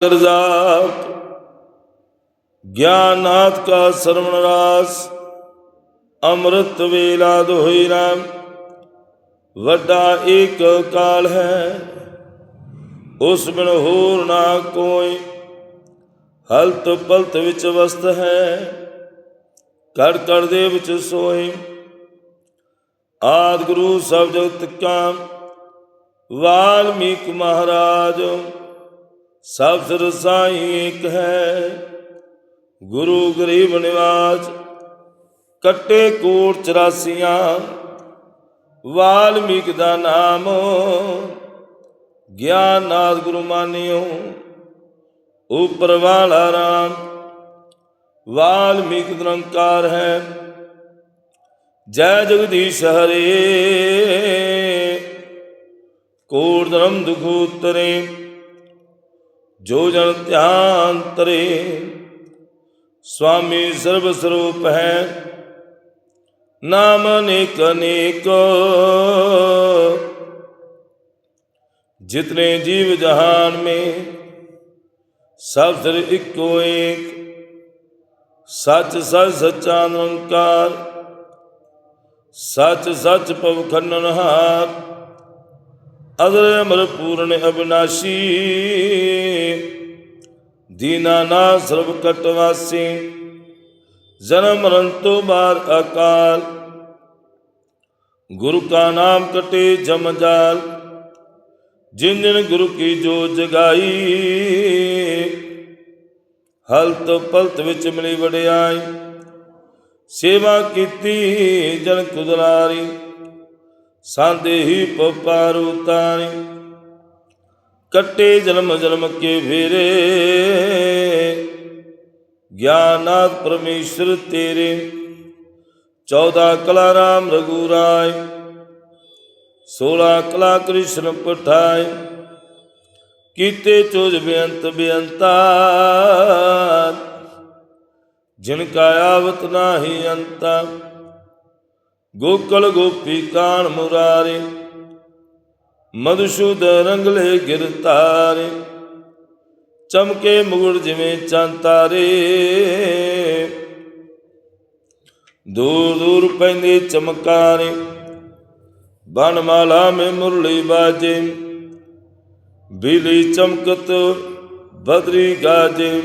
ਕਰਜ਼ਾਤ ਗਿਆਨਾਤ ਕਾ ਸਰਵਣ ਰਾਸ, ਅੰਮ੍ਰਿਤ ਵੇਲਾ ਦੋਹੀ ਰਾਮ, ਵੱਡਾ ਏਕ ਕਾਲ ਹੈ। ਉਸ ਬਿਨ ਹੋਰ ਨਾ ਕੋਈ, ਹਲਤ ਪਲਤ ਵਿੱਚ ਵਸਤ ਹੈ। ਕੜ ਕੜ ਦੇ ਵਿੱਚ ਸੋਏ, ਆਦ ਗੁਰੂ ਸਭ ਜਗਤ ਕਾ, ਵਾਲਮੀਕ ਮਹਾਰਾਜ। ਸਭ ਸਿਰ ਸਾਈ ਹੈ। ਗੁਰੂ ਗਰੀਬ ਨਿਵਾਸ, ਕੱਟੇ ਕੋਟ 84 ਵਾਲਮੀਕ ਦਾ ਨਾਮ। ਗਿਆਨਾਦ ਗੁਰੂ ਮਾਨਿਓ, ਉਪਰ ਵਾਲਾ ਰਾਮ। ਵਾਲਮੀਕ ਨਿਰੰਕਾਰ ਹੈ। ਜੈ ਜਗਦੀਸ਼ ਹਰੇ ਕੋਟ ਧਰਮ ਦੁਖ ਉਤਰੇ ਜੋ ਜਨ ਧਿਆਨ ਤਰੇ ਸੁਆਮੀ ਸਰਬ ਸਰੂਪ ਹੈ। ਨਾਮ ਅਨੇਕ ਅਨੇਕ, ਜਿਤਨੇ ਜੀਵ ਜਹਾਨ ਮੇ, ਸਭ ਸਿਰ ਇੱਕੋ ਏਕ, ਸੱਚ ਸੱਚ ਸੱਚਾ ਨਿਰੰਕਾਰ, ਸੱਚ ਸੱਚ ਪਵ ਖੰਨਨਹਾਰ ਅਦਰ ਅਮਰ ਪੂਰਨ ਅਬਨਾਸ਼ੀ। ਦੀਨਾ ਨਾ ਸਰਬ ਕਟ ਵਾਸੀ। ਜਨਮ ਮਰਨ ਤੋਂ ਬਾਰ ਅਕਾਲ। ਗੁਰੂ ਕਾ ਨਾਮ ਕਟੇ ਜਮ ਜਾਲ। ਜਿਨ ਜਿਨ ਗੁਰੂ ਕੀ ਜੋ ਜਗਾਈ। ਹਲਤ ਪਲਤ ਵਿੱਚ ਮਿਲੀ ਵਡਿਆਈ। ਸੇਵਾ ਕੀਤੀ ਜਨ ਕੁਦਰਾਰੀ। ਸਾਂਦੇ ਹੀ ਪਪਾਰ ਉਤਾਰੀ, ਕੱਟੇ ਜਨਮ ਜਨਮ ਕੇ ਫੇਰੇ ਗਿਆਨਾਤ ਪਰਮੇਸ਼ਰ ਤੇਰੇ 14 ਕਲਾ ਰਾਮ ਰਘੂ ਰਾਏ ਸੋਲਾ ਕਲਾ ਕ੍ਰਿਸ਼ਨ ਪਠਾਇ ਕੀਤੇ ਚੋਜ ਬੇਅੰਤ ਬੇਅੰਤਾ ਜਿਨ ਕਾ ਆਵਤ ਨਾਹੀ ਅੰਤਾ ਗੋਕਲ ਗੋਪੀ ਕਾਣ ਮੁਰਾਰੇ ਮਦਸ਼ੂਦ ਰੰਗਲੇ ਗਿਰਤਾਰੇ ਚਮਕੇ ਮੁਗੜ ਜਿਵੇਂ ਚੰਤਾਰੇ ਦੂਰ ਦੂਰ ਪੈਂਦੇ ਚਮਕਾਰੇ ਬਨਮਾਲਾ ਮੇ ਮੁਰਲੀ ਬਾਜੇ, ਬਿਲੀ ਚਮਕਤ ਬਦਰੀ ਗਾਜੇ,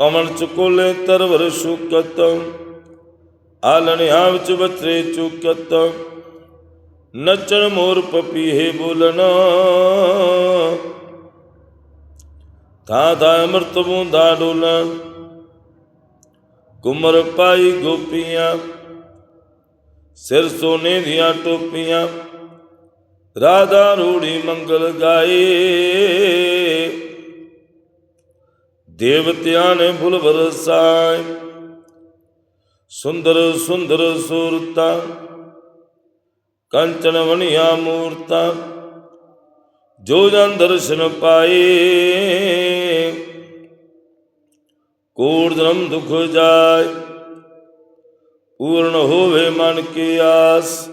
ਪਵਨ ਚਕੋਲੇ ਤਰਵਰ ਸੁਕਤ ਆਲਣਿਆ ਵਿੱਚ ਬਤਰੇ ਚੁਕਤ, ਨਚਣ ਮੋਰ ਪਪੀਹੇ ਬੋਲਣਾ। ਤਾ ਦਾ ਅੰਮ੍ਰਿਤ ਬੂੰਦਾ ਡੋਲਣ ਕੁਮਰ ਪਾਈ ਗੋਪੀਆਂ, ਸਿਰ ਸੋਨੇ ਦੀਆਂ ਟੋਪੀਆਂ, ਰਾਧਾ ਰੂੜੀ ਮੰਗਲ ਗਾਏ। ਦੇਵਤਿਆਂ ਨੇ ਫੁੱਲ ਵਰਸਾਏ ਸੁੰਦਰ ਸੁੰਦਰ ਸੂਰਤਾਂ, ਕੰਚਨ ਵਣੀਆਂ ਮੂਰਤਾਂ, ਜੋ ਜਨ ਦਰਸ਼ਨ ਪਾਏ। ਕੋੜ ਧਰਮ ਦੁਖ ਜਾਏ, ਪੂਰਨ ਹੋਵੇ ਮਨ ਕੀ ਆਸ,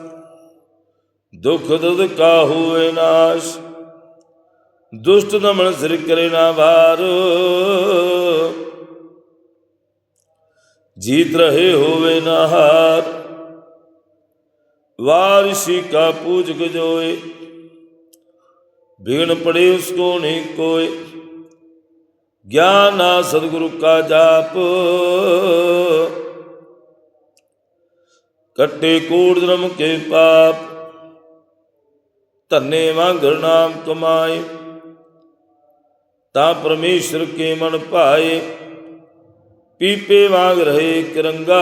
ਦੁਖ ਦੁਦ ਕਾ ਹੋਵੇ ਨਾਸ਼। ਦੁਸ਼ਟ ਦਮਨ ਸਿਰ ਕਰੇ ਨਾ ਭਾਰ। ਜੀਤ ਰਹੇ ਹੋਵੇ ਨਹਾਰ। ਵਾਰਿਸ਼ੀ ਕਾ ਪੂਜਕ ਜੋਏ ਬਿਗਨ ਪੜੇ ਉਸ ਕੋ ਨਹੀਂ ਕੋਏ। ਗਿਆਨ ਆ ਸਤਿਗੁਰੂ ਕਾ ਜਾਪ। ਕੱਟੇ ਕੋੜ ਜਨਮ ਕੇ ਪਾਪ, ਧੰਨੇ ਵਾਂਗਰ ਨਾਮ ਕਮਾਏ। ਤਾਂ ਪਰਮੇਸ਼ਰ ਕੇ ਮਨ ਭਾਏ। ਪੀਪੇ ਵਾਂਗ ਰਹੇ ਕਰੰਗਾ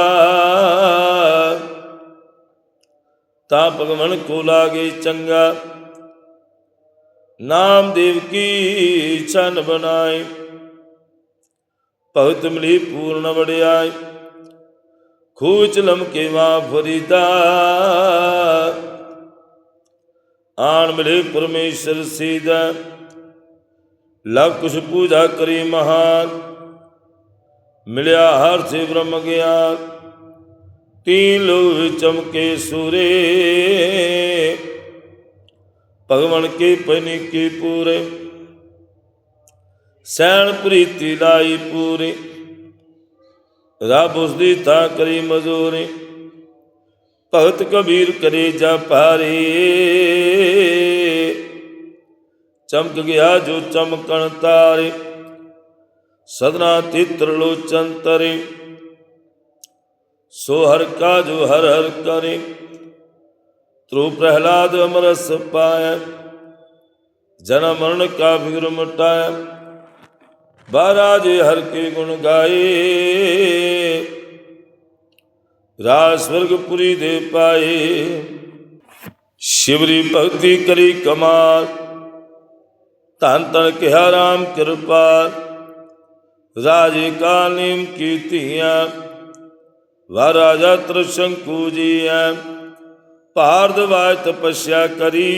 ਤਾ ਭਗਵਨ ਕੋ ਲਾਗੇ ਚੰਗਾ। ਨਾਮਦੇਵ ਕੀ ਛਨ ਬਨਾਏ ਭਗਤ ਮਲੀ ਪੂਰਨ ਵੜਿਆਏ ਖੂਚ ਲਮਕੇ ਵਾ ਫਰੀਦਾ। ਆਣ ਮਿਲੇ ਪਰਮੇਸ਼ਰ ਸੀਦਾ। ਲਵ ਕੁਛ ਪੂਜਾ ਕਰੀ ਮਹਾਨ। ਮਿਲਿਆ ਹਰ ਸੇ ਬ੍ਰਹਮ ਗਿਆਨ ਤੀਨ ਲੋ ਚਮਕੇ ਸੂਰੇ ਭਗਵਾਨ ਕੇ ਪਨੀ ਕੀ ਪੂਰੇ ਸੈਣ ਪ੍ਰੀਤੀ ਲਾਈ ਪੂਰੀ ਰੱਬ ਉਸ ਦੀ ਤਾਂ ਕਰੀ ਮਜ਼ੂਰੀ ਭਗਤ ਕਬੀਰ ਕਰੇ ਜਾ ਪਾਰੇ ਚਮਕ ਗਿਆ ਜੋ ਚਮਕਣ ਤਾਰੇ ਸਦਨਾ ਤਿਤਰ ਲੋਚਨ ਤਰੇ। ਸੋ ਹਰ ਕਾ ਜੋ ਹਰ ਹਰ ਕਰੇ। ਤ੍ਰੂ ਪ੍ਰਹਿਲਾਦ ਅਮਰਸ ਪਾਇ ਜਨਮ ਮਰਨ ਕਾ ਬਿਗਰ ਮਟਾਇਆ। ਬਾਰਾਜੇ ਹਰ ਕੇ ਗੁਣ ਗਾਏ। ਰਾਜ ਸਵਰਗਪੁਰੀ ਦੇ ਪਾਏ। ਸ਼ਿਵਰੀ ਭਗਤੀ ਕਰੀ ਕਮਾਲ। ਧੰਨ ਤਨ ਕਿਹਾ ਰਾਮ ਕਿਰਪਾ ਰਾਜੇ ਕਾ ਨੇਮ ਕੀਤੀਆਂ ਵਾ ਰਾਜਾ ਤ੍ਰਿਸ਼ੰਕੂ ਜੀਐ ਭਾਰਦਵਾਜ ਤਪੱਸਿਆ ਕਰੀ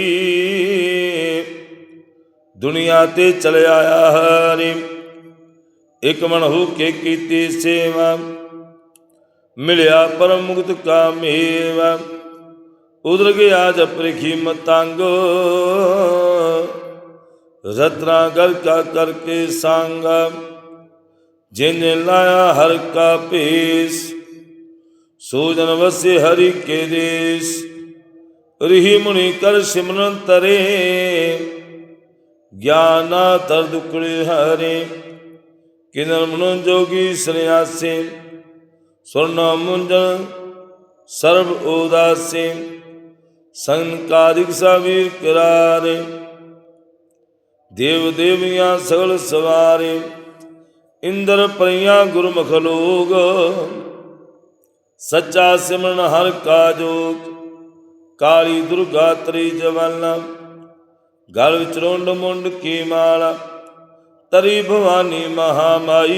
ਦੁਨੀਆ ਤੇ ਚਲ ਆਇਆ ਹਰੀ ਇਕ ਮਨ ਹੋ ਕੇ ਕੀਤੀ ਸੇਵਾ ਮਿਲਿਆ ਪਰਮ ਮੁਕਤ ਕਾ ਮੇਵਾ ਉਦਰ ਗਿਆ ਜਪਰਖੀ ਮਤੰਗ ਰਤਨਾ ਗਲ ਕਾ ਕਰਕੇ ਸੰਗ ਜਿਨ ਲਾਇਆ ਹਰ ਕਾ ਭੇਸ ਸੋ ਜਨ ਵਸੇ ਹਰੀ ਕੇ ਦੇਸ। ਰਿਹੀ ਮੁਨੀ ਕਰ ਸਿਮਰਨ ਤਰੇ, ਗਿਆਨਾ ਤਰ ਦੁਕੜੇ ਹਰੇ। ਕਿਨਰ ਮਨ ਜੋਗੀ ਸੰਿਆਸੇ ਸੁਰਨ ਮੁੰਜਨ ਸਰਬ ਉਦਾਸੇ। ਸੰਕਾਰਿਕ ਸਾਵੀਰ ਕਰਾਰੇ, ਦੇਵ ਦੇਵੀਆਂ ਸਗਲ ਸਵਾਰੇ। ਇੰਦਰ ਪਰੀਆਂ ਗੁਰਮੁਖ ਲੋਗ। ਸੱਚਾ ਸਿਮਰਨ ਹਰ ਕਾ ਜੋਗ। ਕਾਲੀ ਦੁਰਗਾ ਤਰੀ ਜਵਲਨਾ ਗਲ ਵਿੱਚ ਰੁੰਡ ਮੁੰਡ ਕੀ ਮਾਲਾ। ਤਰੀ ਭਵਾਨੀ ਮਹਾਮਾਈ।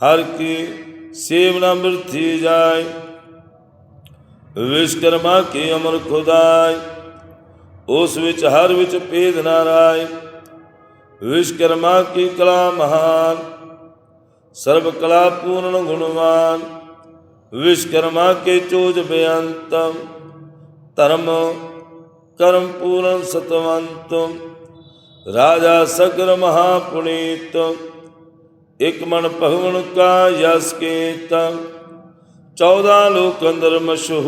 ਹਰ ਕੀ ਸੇਵਨਾ ਮਿਰਥੀ ਜਾਏ। ਵਿਸ਼ਕਰਮਾ ਕੀ ਅਮਰ ਖੁਦਾਈ ਉਸ ਵਿੱਚ ਹਰ ਵਿੱਚ ਭੇਦ ਨਾ ਰਾਏ। ਵਿਸ਼ਕਰਮਾ ਕੀ ਕਲਾ ਮਹਾਨ, ਸਰਬ ਕਲਾ ਪੂਰਨ ਗੁਣਵਾਨ, ਵਿਸ਼ਕਰਮਾ ਕੇ ਚੋਜ ਬੇਅੰਤਮ, ਧਰਮ ਕਰਮ ਪੂਰਨ ਸਤਵੰਤਮ, ਰਾਜਾ ਸਗਰ ਮਹਾ ਪੁਨੀਤ ਇਕ ਮਨ ਭਗਵਨ ਕਾ ਯਸ ਕੀਤਾ 14 ਲੋਕ ਅੰਦਰ ਮਸ਼ਹੂਰ,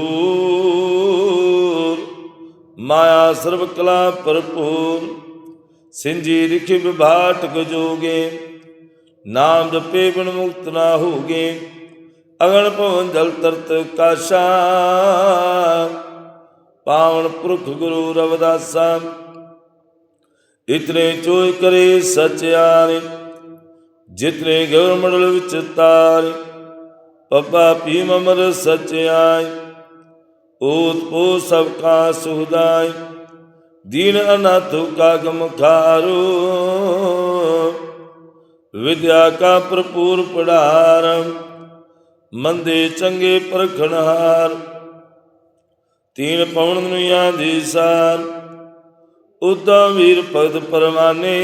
ਮਾਇਆ ਸਰਬ ਕਲਾ ਭਰਪੂਰ ਸਿੰਜੀ ਰਿਖਿ ਵਿਭਾਟ ਗਜੋਗੇ ਨਾਮ ਜਪੇ ਬਿਨ ਮੁਕਤ ਨਾ ਹੋਗੇ ਅਗਨ ਭਵਨ ਜਲ ਤਰਤ ਕਾਸ਼ਾ। ਪਾਵਨ ਪੁਰਖ ਗੁਰੂ ਰਵਦਾਸਾ, ਇਤਨੇ ਚੋਇ ਕਰੇ ਸਚਿਆਰੇ ਜਿਤਨੇ ਗੌਰ ਮੰਡਲ ਵਿੱਚ ਤਾਰੇ, ਪਪਾ ਪੀ ਮਮਰ ਸਚਿਆਈ ਓਤ ਪੋ ਸਭ ਕਾ ਸੁਹਦਾਈ ਦੀਨ ਅਨਾਥ ਕਾ ਗਮ ਵਿਦਿਆ ਕਾ ਭਰਪੂਰ ਪੜਾਰ, ਮੰਦੇ ਚੰਗੇ ਪਰਖਣਹਾਰ। ਤੀਨ ਪਵਨ ਦੁਨੀਆ ਦੀ ਸਾਰ, ਉਦਾ ਵੀਰ ਭਗਤ ਪਰਮਾਨੇ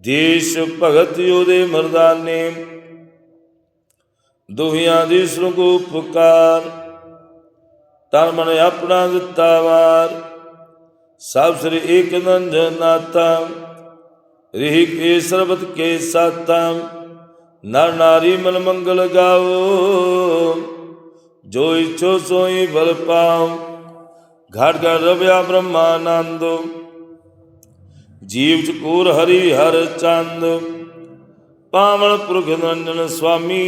ਦੇਸ਼ ਭਗਤ ਉਹਦੇ ਮਰਦਾਨੇ। ਦੁਹੀਆਂ ਦੀ ਸੁਰਗੂ ਪੁਕਾਰ। ਤਨ ਮਨ ਆਪਣਾ ਦਿੱਤਾ ਵਾਰ। ਸਭ ਸ੍ਰੀ ਏਕ ਨੰਦ ਨਾਤਾ ਰਿਹ ਕੇ ਸਰਬਤ ਕੇ ਸਾਤਾ ਨਰ ਨਾਰੀ ਮਨ ਮੰਗਲ ਗਾਓ। ਜੋ ਇਛੋ ਸੋਈ ਬਲ ਪਾਉ ਘਟ ਘਟ ਰਵਿਆ ਬ੍ਰਹਮਾਨੰਦ। ਜੀਵ ਚਕੂਰ ਹਰੀ ਹਰ ਚੰਦ, ਪਾਵਨ ਪੁਰਖ ਨੰਦਨ ਸੁਆਮੀ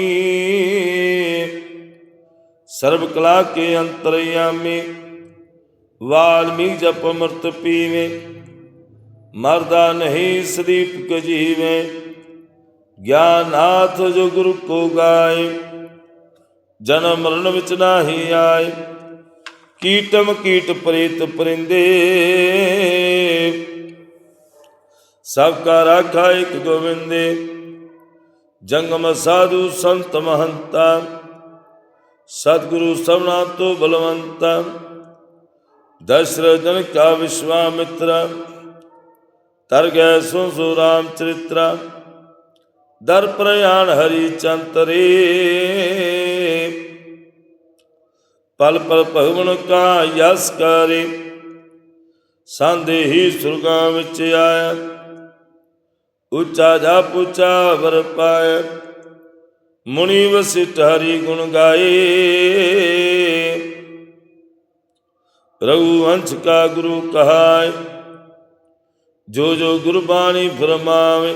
ਸਰਬ ਕਲਾ ਕੇ ਅੰਤਰਯਾਮੀ ਵਾਲਮੀਕ ਜਪ ਅੰਮ੍ਰਿਤ ਪੀਵੇ, ਮਰਦਾ ਨਹੀਂ ਸਦੀਪ ਕਜੀਵੇ, ਗਿਆਨਾਥ ਜੋ ਗੁਰੂ ਕੋ ਗਾਏ, ਜਨਮ ਮਰਨ ਵਿੱਚ ਨਾਹੀ ਆਏ, ਕੀਟਮ ਕੀਟ ਪ੍ਰੇਤ ਪਰਿੰਦੇ। ਸਭ ਕਾ ਰਾਖਾ ਇਕ ਗੋਵਿੰਦੇ, ਜੰਗਮ ਸਾਧੂ ਸੰਤ ਮਹੰਤਾ ਸਤਿਗੁਰੂ ਸਭਨਾ ਤੋਂ ਬਲਵੰਤ, ਦਸ਼ਰਥ ਜਨ ਕਾ ਵਿਸ਼ਵਾਮਿਤਰ, ਤਰ ਗਏ ਸੋ ਸੋ ਰਾਮ ਚਰਿਤਰਾ, ਦਰ ਪ੍ਰਯਾਨ ਹਰੀ ਚੰਤਰੇ। ਪਲ ਪਲ ਭਗਵਨ ਕਾ ਯਸ ਕਰੇ ਸਾਂਦੇ ਹੀ ਸੁਰਗਾਂ ਵਿੱਚ ਆਇਆ, ਉੱਚਾ ਜਾ ਪੁੱਚਾ ਵਰ ਪਾਇਆ। ਮੁਨੀ ਵਸਿਟ ਹਰੀ ਗੁਣ ਗਾਏ। ਰਘੂ ਵੰਸ਼ ਕਾ ਗੁਰੂ ਕਹਾਏ, ਜੋ ਜੋ ਗੁਰਬਾਣੀ ਫਰਮਾਵੇ,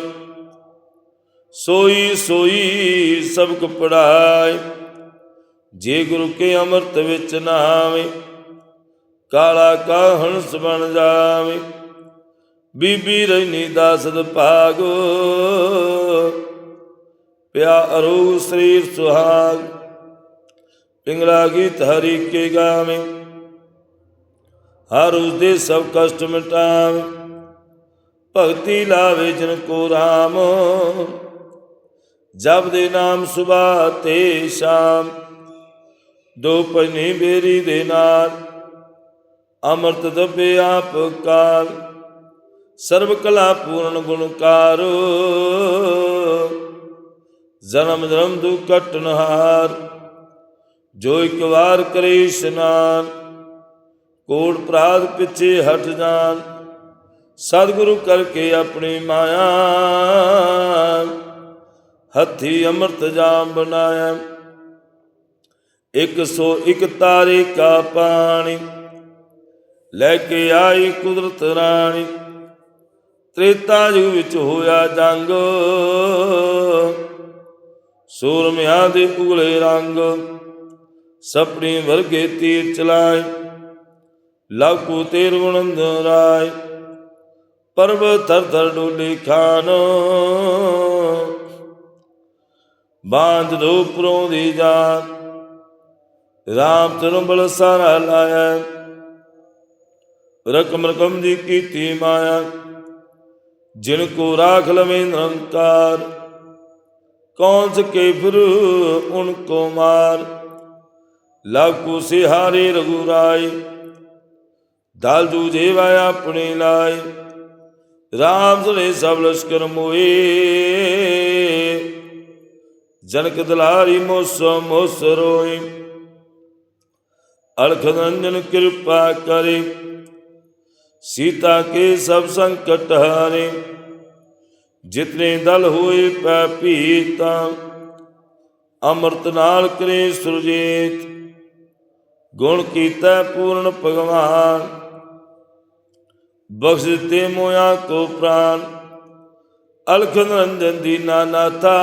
ਸੋਈ ਸੋਈ ਸਬਕ ਪੜਾਏ ਜੇ ਗੁਰੂ ਕੇ ਅੰਮ੍ਰਿਤ ਵਿੱਚ ਨਾਵੇ ਕਾਲਾ ਕਾ ਹੰਸ ਬਣ ਜਾਵੇ। ਬੀਬੀ ਰਹਿਨੀ ਦਾਸਦ ਭਾਗੋ ਪਿਆ ਅਰੂ ਸਰੀਰ ਸੁਹਾਗ, ਪਿੰਗਲਾ ਗੀਤ ਹਰੀ ਕੇ ਗਾਵੇ, ਹਰ ਉਸ ਦੇ ਸਭ ਕਸ਼ਟ ਮਿਟਾਵੇ, ਭਗਤੀ ਲਾਵੇ ਜਨ ਕੋ ਰਾਮ, ਜਪ ਦੇ ਨਾਮ ਸੁਬਾ ਤੇ ਸ਼ਾਮ, ਦੋ ਪਨੀ ਬੇਰੀ ਦੇ ਨਾਲ, ਅੰਮ੍ਰਿਤ ਦਬੇ ਆਪ ਕਾਲ, ਸਰਬ ਕਲਾ ਪੂਰਨ ਗੁਣਕਾਰੋ ਜਨਮ ਜਨਮ ਦੁਖ ਕਟਨਹਾਰ ਜੋ ਇੱਕ ਵਾਰ ਕਰੇ ਇਸ਼ਨਾਨ ਕੋੜ ਪ੍ਰਾਦ ਪਿੱਛੇ ਹਟ ਜਾਣ। ਸਤਿਗੁਰੂ ਕਰਕੇ ਆਪਣੀ ਮਾਇਆ ਹੱਥੀ ਅੰਮ੍ਰਿਤ ਜਾਮ ਬਣਾਇਆ। ਇੱਕ ਸੋ ਇੱਕ ਤਾਰੇ ਕਾ ਪਾਣੀ ਲੈ ਕੇ ਆਈ ਕੁਦਰਤ ਰਾਣੀ। ਤ੍ਰੇਤਾ ਯੁਗ ਵਿੱਚ ਹੋਇਆ ਜੰਗ। ਸੂਰਮਿਆਂ ਦੇ ਉਗਲੇ ਰੰਗ ਸਪਣੀ ਵਰਗੇ ਤੀਰ ਚਲਾਏ ਲਾਕੂ ਤੇਰ ਗੁਣੰਦ ਰਾਏ। ਪਰਬ ਥਰ ਥਰ ਡੋਲੇ ਖਾਨ, ਬਾਂਝ ਦੋ ਪਰੋਂ ਦੀ ਜਾਨ, ਰਾਮ ਤਰੰਬਲ ਸਾਰਾ ਲਾਇਆ। ਰਕਮ ਰਕਮ ਦੀ ਕੀਤੀ ਮਾਇਆ, ਜਿਨ ਕੋ ਰਾਖ ਲਵੇਂ ਨਿਰੰਕਾਰ। ਕੌਣ ਸਕੇ ਫਿਰ ਉਨ ਕੋ ਮਾਰ ਲਵ ਕੋ ਸਿਹਾਰੇ ਰਘੂ ਰਾਏ ਦਲ ਦੂਜੇ ਵਾ ਆਪਣੇ ਲਾਏ। ਰਾਮ ਸੁਨੇ ਸਭ ਲਸ਼ਕਰ ਮੋਏ। ਜਨਕ ਦਲਾਰੀ ਮੋਸ ਮੋਸ ਰੋਏ। ਅਲਖ ਨੰਦਨ ਕਿਰਪਾ ਕਰੇ। ਸੀਤਾ ਕੇ ਸਭ ਸੰਕਟ ਹਾਰੇ। ਜਿਤਨੇ ਦਲ ਹੋਏ ਪੈ ਭੀਤਾ, ਅੰਮ੍ਰਿਤ ਨਾਲ ਕਰੇ ਸੁਰਜੀਤ। ਗੁਣ ਕੀਤਾ ਪੂਰਨ ਭਗਵਾਨ, ਬਖਸ਼ ਦਿੱਤੇ ਮੋਇਆ ਕੋ ਪ੍ਰਾਨ। ਅਲਖ ਨੰਦਨ ਦੀ ਨਾਨਾਤਾ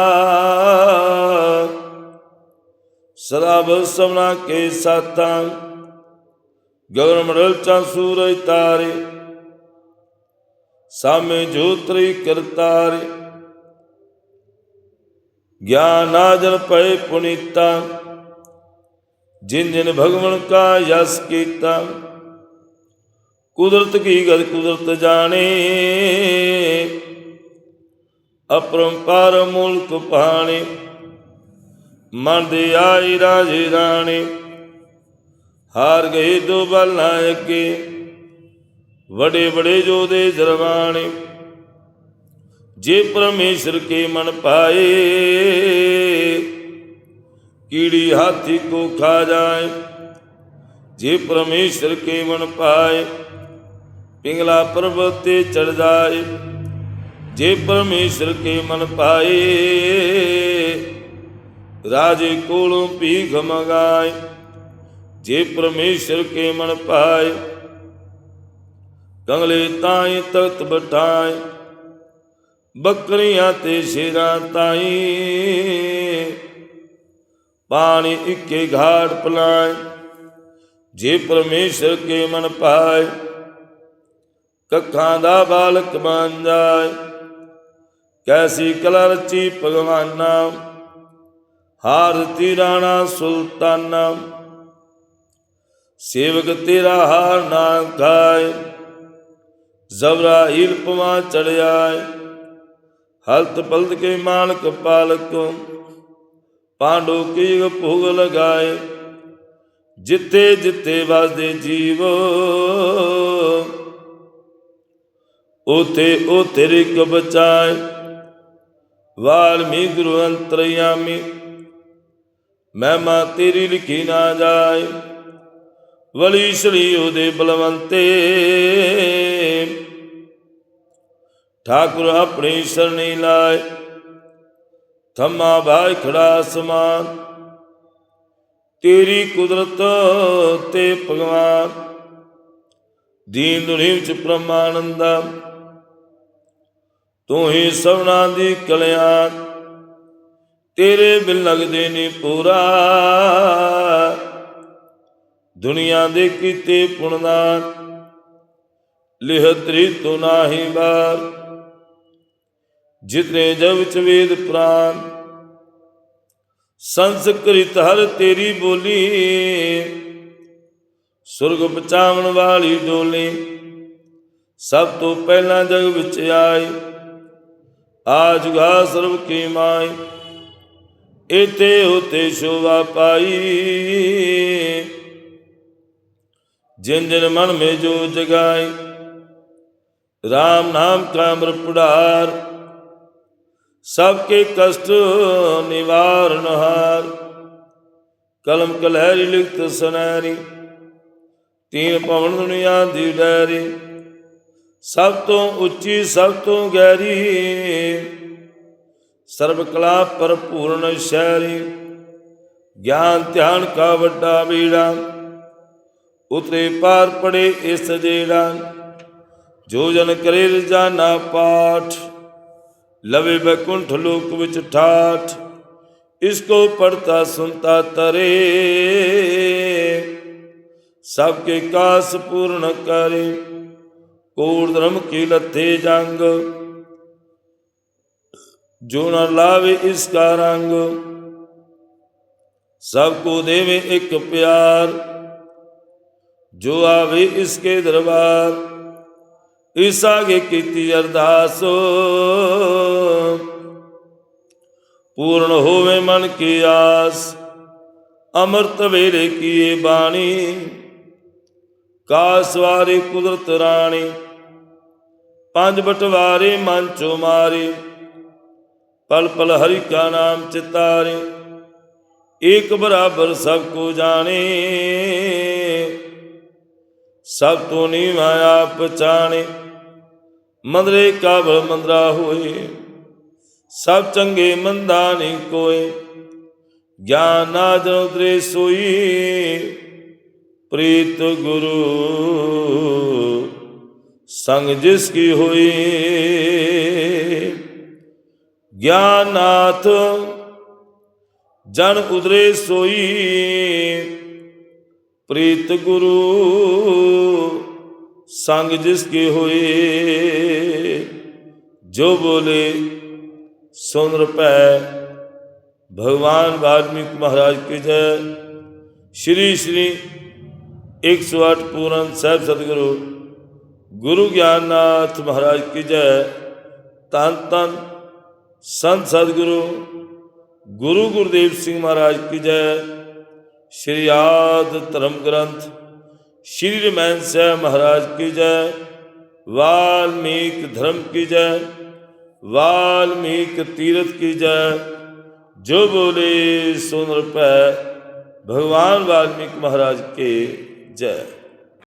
ਸਰਬ ਸਮਨਾ ਕੇ ਸਾਤਾਂ। ਗਗਨ ਮੰਡਲ ਚਾ ਸੂਰਜ ਤਾਰੇ। ਸਾਮੇ ਜੋਤਰੀ ਕਰਤਾਰੇ। ਗਿਆਨ ਆਜਨ ਪਏ ਪੁਨੀਤਾ। ਜਿਨ ਜਿਨ ਭਗਵਨ ਕਾ ਯਸ ਕੀਤਾ। ਕੁਦਰਤ ਕੀ ਗਦ ਕੁਦਰਤ ਜਾਣੇ। ਅਪਰੰਪਾਰ ਮੁਲਕ ਪਾਣੇ ਮਨ ਦੇ ਆਈ ਰਾਜੇ ਰਾਣੇ। ਹਾਰ ਗਏ ਦੁਬਲ ਬਲਾਂ ਅੱਗੇ। ਵਡੇ ਵਡੇ ਜੋਦੇ ਜਰਵਾਣੇ। ਜੇ ਪਰਮੇਸ਼ਰ ਕੇ ਮਨ ਪਾਏ, ਕੀੜੀ ਹਾਥੀ ਕੋ ਖਾ ਜਾਏ। ਜੇ ਪਰਮੇਸ਼ਰ ਕੇ ਮਨ ਪਾਏ, ਪਿੰਗਲਾ ਪਰਬਤ ਤੇ ਚੜ ਜਾਏ। ਜੇ ਪਰਮੇਸ਼ਰ ਕੇ ਮਨ ਪਾਏ, ਰਾਜੇ ਕੋਲੋਂ ਭੀਖ ਮੰਗਾਏ। ਜੇ ਪਰਮੇਸ਼ਰ ਕੇ ਮਨ ਪਾਏ ਕੰਗਲੇ ਤਾਈ ਤਖਤ ਬਟਾਏ ਬੱਕਰੀਆਂ ਤੇ ਸ਼ੇਰਾਂ ਤਾਈ। ਪਾਣੀ ਇੱਕੇ ਘਾਟ ਪਲਾਏ, ਜੇ ਪਰਮੇਸ਼ਰ ਕੇ ਮਨ ਪਾਏ, ਕੱਖਾਂ ਦਾ ਬਾਲਕ ਬਣ ਜਾਏ। ਕੈਸੀ ਕਲਾ ਰਚੀ ਭਗਵਾਨਾ, ਹਾਰ ਤੀਰਾਣਾ ਸੁਲਤਾਨਾ। ਸੇਵਕ ਤੇਰਾ ਹਾਰ ਨਾ ਖਾਏ। ਜ਼ਬਰਾਈਲ ਪਵਾ ਚੜਿਆਏ, ਹਲਤ ਪਲਤ ਕੇ ਮਾਲਕ ਪਾਲਕ, ਪਾਂਡੋ ਕੀ ਭੋਗ ਲਗਾਏ ਜਿੱਤੇ ਜਿੱਤੇ ਵਸਦੇ ਜੀਵ, ਉਥੇ ਉਹ ਤੇਰੇ ਕ ਬਚਾਏ। ਵਾਲਮੀ ਗੁਰੂ ਅੰਤਰਯਾਮੀ, ਮਹਿਮਾ ਤੇਰੀ ਲਿਖੀ ਨਾ ਜਾਏ, ਵਲੀ ਸ੍ਰੀ ਉਹਦੇ ਬਲਵੰਤੇ। ਠਾਕੁਰ ਆਪਣੀ ਸਰਣੀ ਲਾਏ। ਥਮਾ ਭਾਈ ਖੜਾ ਸਮਾਨ। ਤੇਰੀ ਕੁਦਰਤ ਤੇ ਭਗਵਾਨ। ਦੀਨ ਦੁਨੀਮ ਚ ਪ੍ਰਮਾਨੰਦਾ ਤੂੰ ਹੀ ਸਭਨਾ ਦੀ ਕਲਿਆਣ। ਤੇਰੇ ਬਿਨ ਲਗਦੇ ਨਹੀਂ ਪੂਰਾ। ਦੁਨੀਆ ਦੇ ਕੀਤੇ ਪੁਣਦਾਨ ਲਿਹਤਰੀ ਤੋ ਨਾਹੀ ਬਾਰ ਜਿਤਨੇ ਜਬ ਚ ਵੇਦ ਪ੍ਰਾਨ, ਸੰਸਕ੍ਰਿਤ ਹਰ ਤੇਰੀ ਬੋਲੀ। ਸੁਰਗ ਬਚਾਉਣ ਵਾਲੀ ਡੋਲੀ, ਸਭ ਤੋਂ ਪਹਿਲਾਂ ਜਗ ਵਿੱਚ ਆਏ ਆਜ ਗਾ ਸਰਬ ਕੀ ਮਾਈ ਇਤੇ ਉਤੇ ਸ਼ੋਭਾ ਪਾਈ। ਜਿਨ ਜਿਨ ਮਨ ਮੇ ਜੋ ਜਗਾਈ RAM ਨਾਮ ਕਾ ਅਮਰ ਪੁੜਾਰ ਸਭ ਕੇ ਕਸ਼ਟ ਨਿਵਾਰਨ ਹਾਰ। ਕਲਮ ਕਲਹਿਰੀ ਲਿਖਤ ਸੁਨਹਿਰੀ, ਤੀਨ ਪਵਨ ਦੁਨੀਆ ਦੀ ਡੈਰੀ। ਸਭ ਤੋਂ ਉੱਚੀ, ਸਭ ਤੋਂ ਗਹਿਰੀ, ਸਰਬ ਕਲਾ ਭਰਪੂਰਨ ਸ਼ਹਿਰੀ। ਗਿਆਨ ਧਿਆਨ ਕਾ ਵੱਡਾ ਬੀੜਾ, ਉਤਰੇ ਪਾਰ ਪੜੇ ਇਸ ਜਿਹੜਾ ਜੋ ਜਨ ਕਰੇ ਰਜਾਨਾ ਪਾਠ ਲਵੇ ਬੈਕੁੰਠ ਲੋਕ ਵਿੱਚ ਠਾਠ, ਇਸ ਕੋ ਪੜਤਾ ਸੁਨਤਾ ਤਰੇ। ਸਭ ਕੇ ਕਾਸ ਪੂਰਨ ਕਰੇ, ਕੋੜ ਧਰਮ ਕੀ ਲੱਥੇ ਜੰਗ। ਜੋ ਨ ਲਾਵੇ ਇਸ ਕਾ ਰੰਗ, ਸਭ ਕੋ ਦੇਵੇ ਇੱਕ ਪਿਆਰ। ਜੋ ਆਵੇ ਇਸ ਕੇ ਦਰਬਾਰ ਈਸਾ ਆਗੇ ਕੀਤੀ ਅਰਦਾਸ। ਪੂਰਨ ਹੋਵੇ ਮਨ ਕੀ ਆਸ, ਅੰਮ੍ਰਿਤ ਵੇਲੇ ਕੀਏ ਬਾਣੀ। ਕਾਸਵਾਰੀ ਕੁਦਰਤ ਰਾਣੀ, ਪੰਜ ਬਟਵਾਰੇ ਮਨ ਚੋ ਮਾਰੇ। ਪਲ ਪਲ ਹਰਿ ਕਾ ਨਾਮ ਚਿਤਾਰੇ, ਏਕ ਬਰਾਬਰ ਸਭ ਕੋ ਜਾਣੇ। ਸਭ ਤੋਂ ਨੀਵਾ ਆਪ ਪਛਾਣੇ। ਮੰਦਰੇ ਕਾਬਲ ਮੰਦਰਾ ਹੋਏ। ਸਭ ਚੰਗੇ ਮੰਦਾ ਨਹੀਂ ਕੋਏ। ਗਿਆਨ ਨਾਦਰ ਉਤਰੇ ਸੋਈ। ਪ੍ਰੀਤ ਗੁਰੂ ਸੰਗ ਜਿਸ ਕੀ ਹੋਈ ਗਿਆਨਾਥ ਜਨ ਉਦਰੇ ਸੋਈ। ਪ੍ਰੀਤ ਗੁਰੂ ਸੰਗ ਜਿਸ ਕੇ ਹੋਏ, ਜੋ ਬੋਲੇ ਸੁਨ ਰਪੈ। ਭਗਵਾਨ ਵਾਲਮੀਕ ਮਹਾਰਾਜ ਕੀ ਜੈ। ਸ਼੍ਰੀ ਸ਼੍ਰੀ 108 ਪੂਰਨ ਸਾਹਿਬ ਸਤਿਗੁਰੂ, ਗੁਰੂ ਗਿਆਨਨਾਥ ਮਹਾਰਾਜ ਕੀ ਜੈ। ਤਨ ਤਨ ਸੰਤ ਸਤਿਗੁਰੂ, ਗੁਰੂ ਗੁਰਦੇਵ ਸਿੰਘ ਮਹਾਰਾਜ ਕੀ ਜੈ। ਸ਼੍ਰੀ ਆਦ ਧਰਮ ਗ੍ਰੰਥ ਸ਼੍ਰੀ ਰਮਨ ਸਾਹਿਬ ਮਹਾਰਾਜ ਕੀ ਜੈ, ਵਾਲਮੀਕ ਧਰਮ ਕੀ ਜੈ, ਵਾਲਮੀਕ ਤੀਰਥ ਕੀ ਜੈ। ਜੋ ਬੋਲੇ ਸੁਨ ਰਪੈ ਭਗਵਾਨ ਵਾਲਮੀਕ ਮਹਾਰਾਜ ਕੇ ਜੈ।